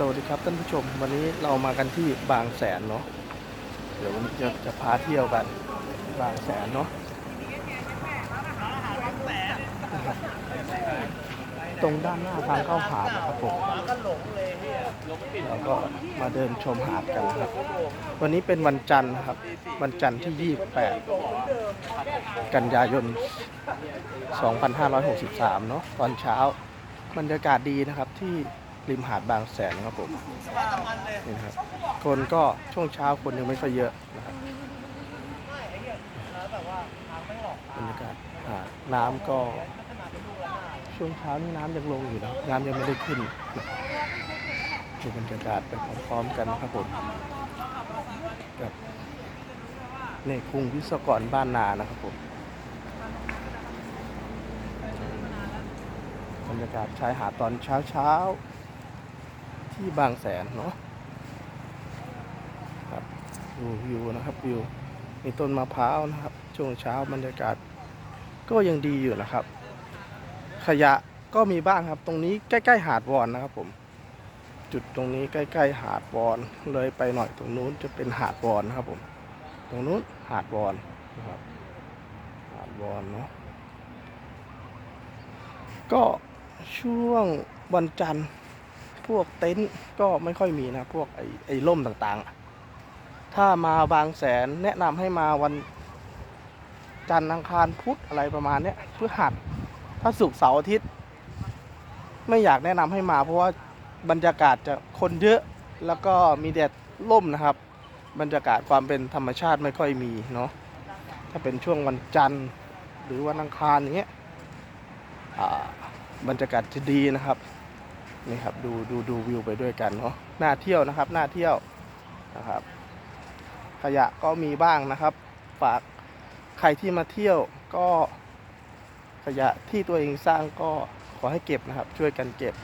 สวัสดีครับท่านผู้ชมวันนี้เรามากันที่บางแสนเนาะเดี๋ยววันนี้จะจะพาเที่ยวกันบางแสนเนาะตรงด้านหน้าทางเข้าหาดนะครับผมเราก็มาเดินชมหาดกันนะครับ วันนี้เป็นวันจันทร์นะครับ วันจันทร์ที่ 28 กันยายน 2563 เนาะตอนเช้าบรรยากาศดีนะครับที่ ริมหาดบางแสนครับผมนี่นะครับคนก็ช่วงเช้าคนยังไม่ค่อยเยอะนะครับบรรยากาศหาดน้ำก็ช่วงเช้านี่น้ำยังลงอยู่นะน้ำยังไม่ได้ขึ้นดูบรรยากาศไปพร้อมๆกันนะครับผมกับในกรุงวิศวกรบ้านนานะครับผมบรรยากาศชายหาดตอนเช้าเช้าๆ ที่บางแสนเนาะครับดูวิวนะครับวิวมีต้นมะพร้าวนะครับ ช่วงเช้าบรรยากาศ ก็ยังดีอยู่นะครับ ขยะก็มีบ้างครับ ตรงนี้ใกล้ๆหาดวอนนะครับผม จุดตรงนี้ใกล้ๆหาดวอน เลยไปหน่อยตรงนู้นจะเป็นหาดวอนนะครับผม ตรงนู้นหาดวอนนะครับหาดวอนเนาะก็ช่วงวันจันทร์ พวกเต็นท์ก็ไม่ค่อยมีนะ พวกไอ้ไอ้ร่มต่างๆ ถ้ามาบางแสนแนะนำให้มาวัน จันทร์อังคารพุธอะไรประมาณเนี้ยเพื่อหัด ถ้าศุกเสาร์อาทิตย์ ไม่อยากแนะนำให้มา เพราะว่าบรรยากาศจะคนเยอะแล้วก็มีแดดร่มนะครับ บรรยากาศความเป็นธรรมชาติไม่ค่อยมีเนาะถ้าเป็นช่วงวันจันทร์หรือวันอังคารอย่างเงี้ยบรรยากาศจะดีนะครับ นี่ครับดูดูดูวิวไปด้วยกันเนาะน่าเที่ยวนะครับน่าเที่ยวนะครับ ขยะก็มีบ้างนะครับ ฝากใครที่มาเที่ยวก็ ขยะที่ตัวเองสร้างก็ขอให้เก็บนะครับ ช่วยกันเก็บ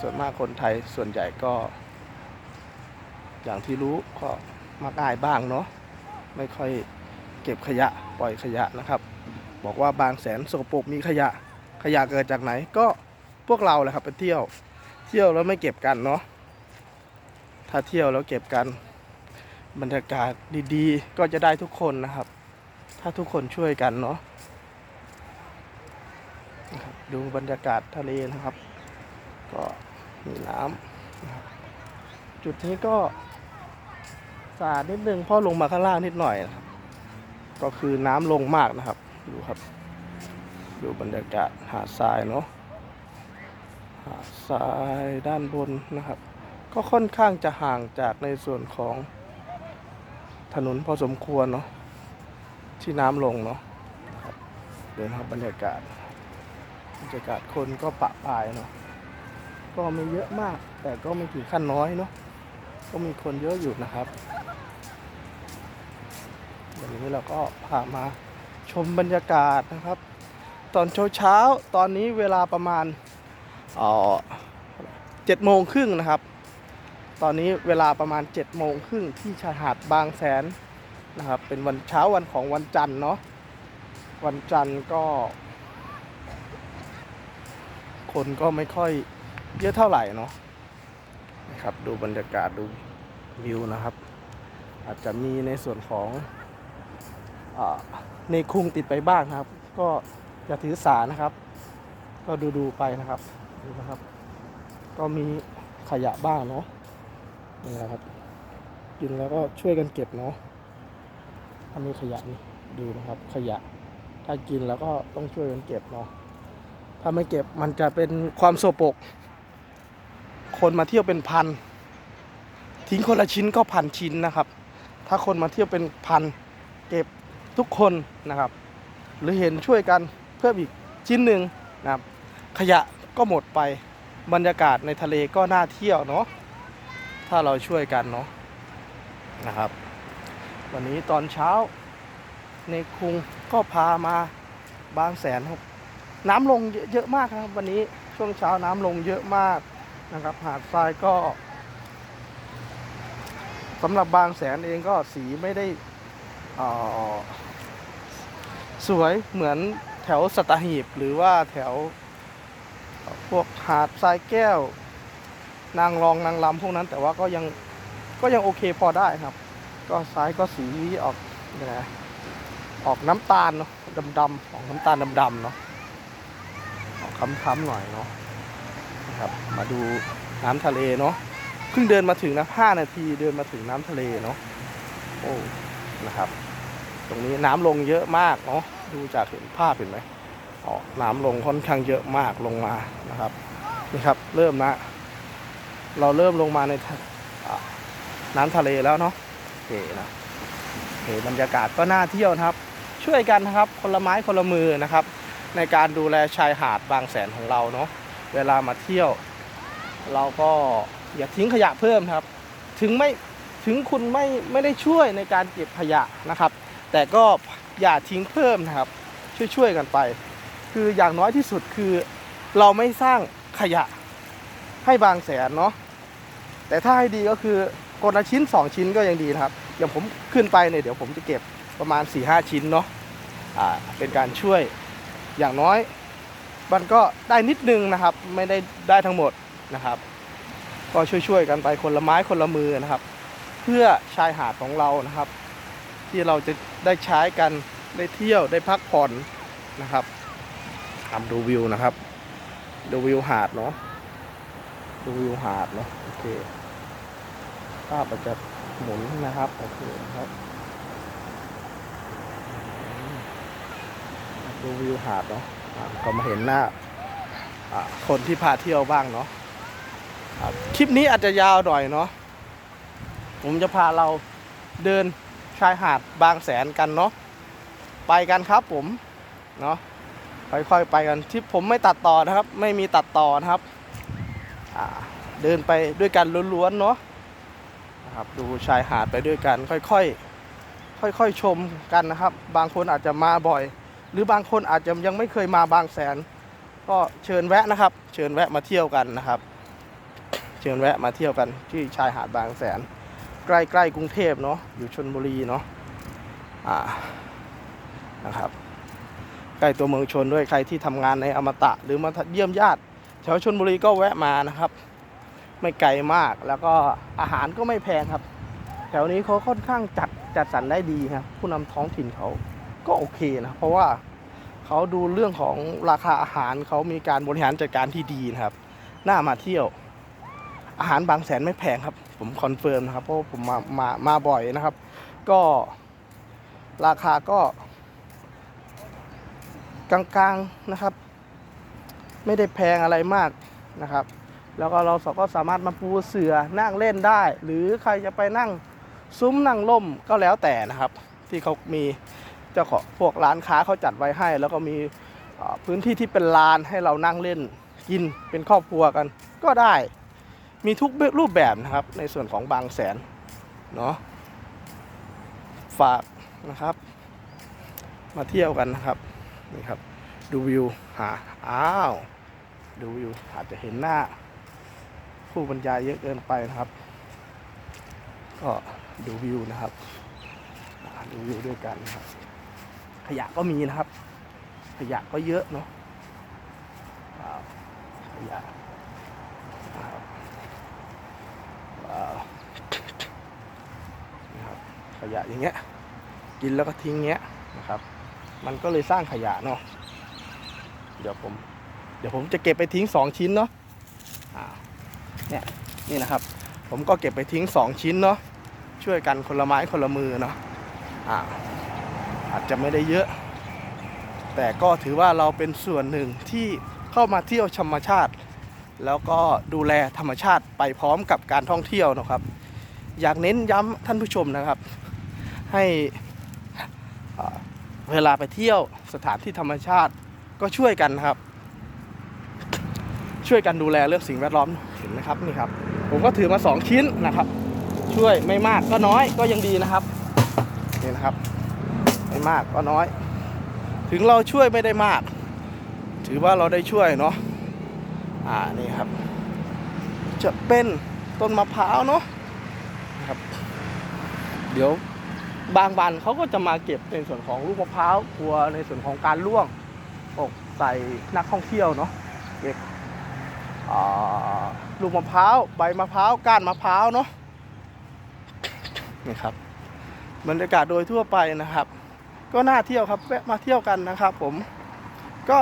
ส่วนมากคนไทยส่วนใหญ่ก็ อย่างที่รู้ก็มักอายบ้างเนาะไม่ค่อยเก็บขยะปล่อยขยะนะครับ บอกว่าบางแสนสกปรกมีขยะขยะเกิดจากไหนก็ พวกเราแหละครับไปเที่ยว เที่ยวแล้วไม่เก็บกันเนาะถ้าเที่ยวแล้วเก็บกันบรรยากาศดีๆ ก็จะได้ทุกคนนะครับ ถ้าทุกคนช่วยกันเนาะดูบรรยากาศทะเลนะครับ ก็มีน้ำจุดนี้ก็สะอาดนิดนึงพราะลงมาข้างล่างนิดหน่อยนะครับ ก็คือน้ำลงมากนะครับ ดูครับ ดูบรรยากาศหาดทรายเนาะ หาดทรายด้านบนนะครับ ก็ค่อนข้างจะห่างจากในส่วนของถนนพอสมควรเนาะที่น้ำลงเนาะครับเดินครับบรรยากาศบรรยากาศคนก็ปะปายเนาะก็ไม่เยอะมาก แต่ก็ไม่ถึงขั้นน้อยเนาะก็มีคนเยอะอยู่นะครับวันนี้เราก็พามาชมบรรยากาศนะครับ ตอนเช้าเช้าตอนนี้เวลาประมาณ เจ็ดโมงครึ่งนะครับ ตอนนี้เวลาประมาณ7จ็ดโมงครึ่งที่ชายหาดบางแสนนะครับ เป็นวันเช้าวันของวันจันทร์เนาะ วันจันทร์ก็ คนก็ไม่ค่อยเยอะเท่าไหร่เนาะนะครับดูบรรยากาศดูวิวนะครับ อาจจะมีในส่วนของอในคุงติดไปบ้างนะครับ ก็อย่าถือสานะครับ ก็ดูดูๆไปนะครับ ดูนะครับ ก็มีขยะบ้างเนาะนี่นะครับกินแล้วก็ช่วยกันเก็บเนาะถ้ามีขยะนี่ดูนะครับ ขยะ ถ้ากินแล้วก็ต้องช่วยกันเก็บเนาะถ้าไม่เก็บมันจะเป็นความโสโปรกคนมาเที่ยวเป็นพัน ทิ้งคนละชิ้นก็พันชิ้นนะครับ ถ้าคนมาเที่ยวเป็นพันเก็บทุกคนนะครับ หรือเห็นช่วยกันเพิ่มอีกชิ้นหนึ่งนะครับ ขยะ ก็หมดไปบรรยากาศในทะเลก็น่าเที่ยวเนาะถ้าเราช่วยกันเนาะนะครับ วันนี้ตอนเช้าในคุงก็พามาบางแสนครับน้ำลงเยอะมากครับ วันนี้ช่วงเช้าน้ำลงเยอะมากนะครับ หาดทรายก็สำหรับบางแสนเองก็สีไม่ได้สวยเหมือนแถวสตหีบหรือว่าแถว พวกหาดทรายแก้ว นางรองนางรำพวกนั้น แต่ว่าก็ยังก็ยังโอเคพอได้ครับ ก็ซ้ายก็สีออกยังไงออกน้ำตาลเนาะดำๆออกน้ำตาลดำๆเนาะออกค้ำๆหน่อยเนาะนะครับมาดูน้ำทะเลเนาะเพิ่งเดินมาถึงนะ5นาทีเดินมาถึงน้ำทะเลเนาะโอ้นะครับ ตรงนี้น้ำลงเยอะมากเนาะดูจากเห็นภาพเห็นไหม ออน้ำลงค่อนข้างเยอะมากลงมานะครับ นี่ครับเริ่มนะ เราเริ่มลงมาในน้ำทะเลแล้วเนาะโอเคนะโอเคบรรยากาศก็น่าเที่ยวนะครับ ช่วยกันนะครับ คนละไม้คนละมือนะครับ ในการดูแลชายหาดบางแสนของเราเนาะเวลามาเที่ยว เราก็อย่าทิ้งขยะเพิ่มครับ ถึงไม่ถึงคุณไม่ไม่ได้ช่วยในการเก็บขยะนะครับ แต่ก็อย่าทิ้งเพิ่มนะครับ ช่วยๆกันไป คืออย่างน้อยที่สุดคือเราไม่สร้างขยะให้บางแสนเนาะแต่ถ้าให้ดีก็คือคนละชิ้น 2 ชิ้นก็ยังดีนะครับอย่างผมขึ้นไปเนี่ยเดี๋ยวผมจะเก็บประมาณ 4-5 ชิ้นเนาะอ่าเป็นการช่วยอย่างน้อยมันก็ได้นิดนึงนะครับ ไม่ได้ได้ทั้งหมดนะครับ ก็ช่วยๆกันไปคนละไม้คนละมือนะครับ เพื่อชายหาดของเรานะครับ ที่เราจะได้ใช้กันได้เที่ยวได้พักผ่อนนะครับ ทำดูวิวนะครับ ดูวิวหาดเนาะ ดูวิวหาดเนาะ โอเค ภาพมันจะหมุนนะครับ โอเคนะครับ ดูวิวหาดเนาะก็มาเห็นหน้าคนที่พาเที่ยวบ้างเนาะคลิปนี้อาจจะยาวหน่อยเนาะ ผมจะพาเราเดินชายหาดบางแสนกันเนาะ ไปกันครับผม เนาะ ค่อยๆไปกันที่ผมไม่ตัดต่อนะครับ ไม่มีตัดต่อนะครับเดินไปด้วยกันล้วนๆเนาะนะครับดูชายหาดไปด้วยกัน ค่อยๆค่อยๆชมกันนะครับ บางคนอาจจะมาบ่อย หรือบางคนอาจจะยังไม่เคยมาบางแสน ก็เชิญแวะนะครับ เชิญแวะมาเที่ยวกันนะครับ เชิญแวะมาเที่ยวกันที่ชายหาดบางแสน ใกล้ๆกรุงเทพเนาะอยู่ชนบุรีเนาะอ่านะครับ ใกล้ตัวเมืองชนด้วยใครที่ทำงานในอมตะ หรือมาเยี่ยมญาติแถวชนบุรีก็แวะมานะครับ ไม่ไกลมากแล้วก็อาหารก็ไม่แพงครับ แถวนี้เขาค่อนข้างจัดจัดสรรได้ดีครับผู้นำท้องถิ่นเขาก็โอเคนะเพราะว่าเขาดูเรื่องของราคาอาหารเขามีการบริหารจัดการที่ดีนะครับน่ามาเที่ยว อาหารบางแสนไม่แพงครับ ผมคอนเฟิร์มนะครับเพราะผมมามามาบ่อยนะครับ ก็ราคาก็ กลางๆนะครับ ไม่ได้แพงอะไรมากนะครับ แล้วก็เราก็สามารถมาปูเสือนั่งเล่นได้ หรือใครจะไปนั่งซุ้มนั่งล่มก็แล้วแต่นะครับ ที่เขามีเจ้าของพวกร้านค้าเขาจัดไว้ให้ แล้วก็มีพื้นที่ที่เป็นลานให้เรานั่งเล่นกินเป็นครอบครัวกัน ก็ได้มีทุกรูปแบบนะครับในส่วนของบางแสนเนาะฝากนะครับ มาเที่ยวกันนะครับ นี่ครับ ดูวิวหาอ้าว ดูวิวอาจจะเห็นหน้า ผู้บรรยายเยอะเกินไปนะครับ ก็ดูวิวนะครับดูวิวด้วยกันนะครับ ขยะก็มีนะครับ ขยะก็เยอะเนาะขยะขยะอย่างเงี้ย กินแล้วก็ทิ้งเงี้ยนะครับ มันก็เลยสร้างขยะเนาะเดี๋ยวผมเดี๋ยวผมจะเก็บไปทิ้งสองชิ้นเนาะอ่าเนี่ยนี่นะครับ ผมก็เก็บไปทิ้งสองชิ้นเนาะช่วยกันคนละไม้คนละมือเนาะอ่าอาจจะไม่ได้เยอะ แต่ก็ถือว่าเราเป็นส่วนหนึ่งที่เข้ามาเที่ยวธรรมชาติ แล้วก็ดูแลธรรมชาติไปพร้อมกับการท่องเที่ยวนะครับ อยากเน้นย้ำท่านผู้ชมนะครับ ให้ เวลาไปเที่ยวสถานที่ธรรมชาติก็ช่วยกันครับ ช่วยกันดูแลเรื่องสิ่งแวดล้อมเห็นไหมครับนี่ครับ ผมก็ถือมา 2 ชิ้นนะครับ ช่วยไม่มากก็น้อยก็ยังดีนะครับนี่นะครับ ไม่มากก็น้อย ถึงเราช่วยไม่ได้มาก ถือว่าเราได้ช่วยเนาะอ่านี่ครับ จะเป็นต้นมะพร้าวเนาะนะครับ เดี๋ยว บางบันเขาก็จะมาเก็บในส่วนของลูกมะพร้าวกลัวในส่วนของการล่วงอกใส่นักท่องเที่ยวเนาะเก็บลูกมะพร้าวใบมะพร้าวก้านมะพร้าวเนาะนี่ครับบรรยากาศโดยทั่วไปนะครับ ก็น่าเที่ยวครับแวะมาเที่ยวกันนะครับ ผมก็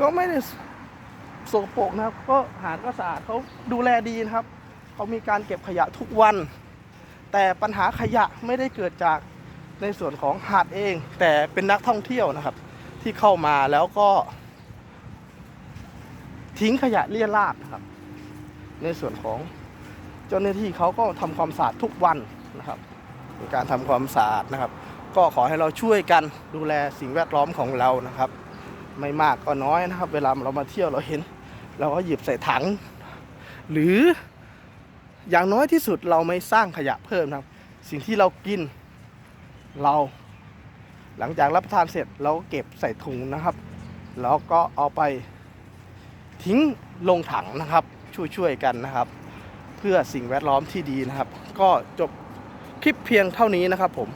ก็ไม่ได้สกปรกนะครับ ก็หาดก็สะอาดเขาดูแลดีนะครับเขามีการเก็บขยะทุกวัน แต่ปัญหาขยะไม่ได้เกิดจากในส่วนของหาดเอง แต่เป็นนักท่องเที่ยวนะครับ ที่เข้ามาแล้วก็ ทิ้งขยะเลี่ยราดนะครับ ในส่วนของเจ้าหน้าที่เขาก็ทำความสะอาดทุกวันนะครับในการทำความสะอาดนะครับ ก็ขอให้เราช่วยกันดูแลสิ่งแวดล้อมของเรานะครับ ไม่มากก็น้อยนะครับ เวลาเรามาเที่ยวเราเห็น เราก็หยิบใส่ถัง หรือ อย่างน้อยที่สุดเราไม่สร้างขยะเพิ่มนะครับ สิ่งที่เรากินเรา หลังจากรับประทานเสร็จเราก็เก็บใส่ถุงนะครับ แล้วก็เอาไปทิ้งลงถังนะครับช่วยๆกันนะครับ เพื่อสิ่งแวดล้อมที่ดีนะครับ ก็จบคลิปเพียงเท่านี้นะครับผม